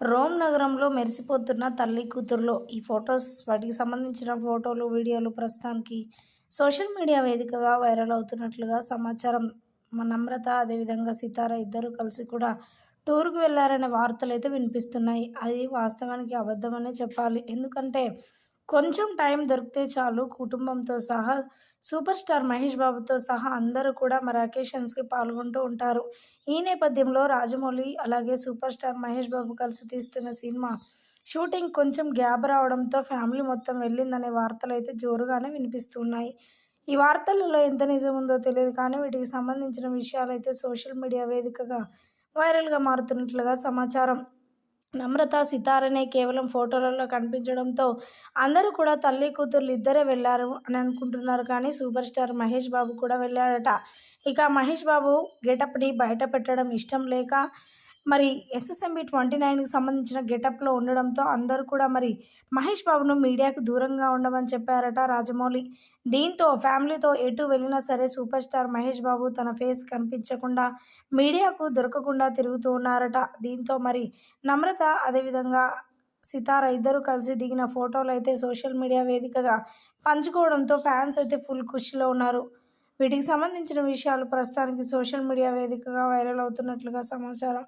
Rome నగరంలో మెరిసిపోతున్న తల్లి కూతురులో ఈ ఫొటోస్ వాటికి సంబంధించిన ఫోటోలు వీడియోలు ప్రస్తుతానికి సోషల్ మీడియా వేదికగా వైరల్ అవుతున్నట్లుగా సమాచారం. మా నమ్రత అదేవిధంగా సితార ఇద్దరు కలిసి కూడా టూర్కి వెళ్ళారనే వార్తలు అయితే వినిపిస్తున్నాయి. అది వాస్తవానికి అబద్ధమనే చెప్పాలి. ఎందుకంటే కొంచెం టైం దొరికితే చాలు కుటుంబంతో సహా సూపర్ స్టార్ మహేష్ బాబుతో సహా అందరూ కూడా మరి అకేషన్స్కి పాల్గొంటూ ఉంటారు. ఈ నేపథ్యంలో రాజమౌళి అలాగే సూపర్ స్టార్ మహేష్ బాబు కలిసి తీస్తున్న సినిమా షూటింగ్ కొంచెం గ్యాప్ రావడంతో ఫ్యామిలీ మొత్తం వెళ్ళిందనే వార్తలు అయితే జోరుగానే వినిపిస్తున్నాయి. ఈ వార్తలలో ఎంత నిజం ఉందో తెలియదు కానీ వీటికి సంబంధించిన విషయాలు అయితే సోషల్ మీడియా వేదికగా వైరల్గా మారుతున్నట్లుగా సమాచారం. నమ్రత సితారనే కేవలం ఫోటోలలో కనిపించడంతో అందరూ కూడా తల్లి కూతుర్లు ఇద్దరే వెళ్ళారు అని అనుకుంటున్నారు కానీ సూపర్ స్టార్ మహేష్ బాబు కూడా వెళ్ళాడట. ఇక మహేష్ బాబు గెటప్ని బయట పెట్టడం ఇష్టం లేక మరి ఎస్ఎస్ఎంబి ట్వంటీ నైన్కి సంబంధించిన గెటప్లో ఉండడంతో అందరూ కూడా మరి మహేష్ బాబును మీడియాకు దూరంగా ఉండమని చెప్పారట రాజమౌళి. దీంతో ఫ్యామిలీతో ఎటు వెళ్ళినా సరే సూపర్ స్టార్ మహేష్ బాబు తన ఫేస్ కనిపించకుండా మీడియాకు దొరకకుండా తిరుగుతూ ఉన్నారట. దీంతో మరి నమ్రత అదేవిధంగా సితార ఇద్దరు కలిసి దిగిన ఫోటోలు అయితే సోషల్ మీడియా వేదికగా పంచుకోవడంతో ఫ్యాన్స్ అయితే ఫుల్ ఖుషిలో ఉన్నారు. వీటికి సంబంధించిన విషయాలు ప్రస్తుతానికి సోషల్ మీడియా వేదికగా వైరల్ అవుతున్నట్లుగా సమాచారం.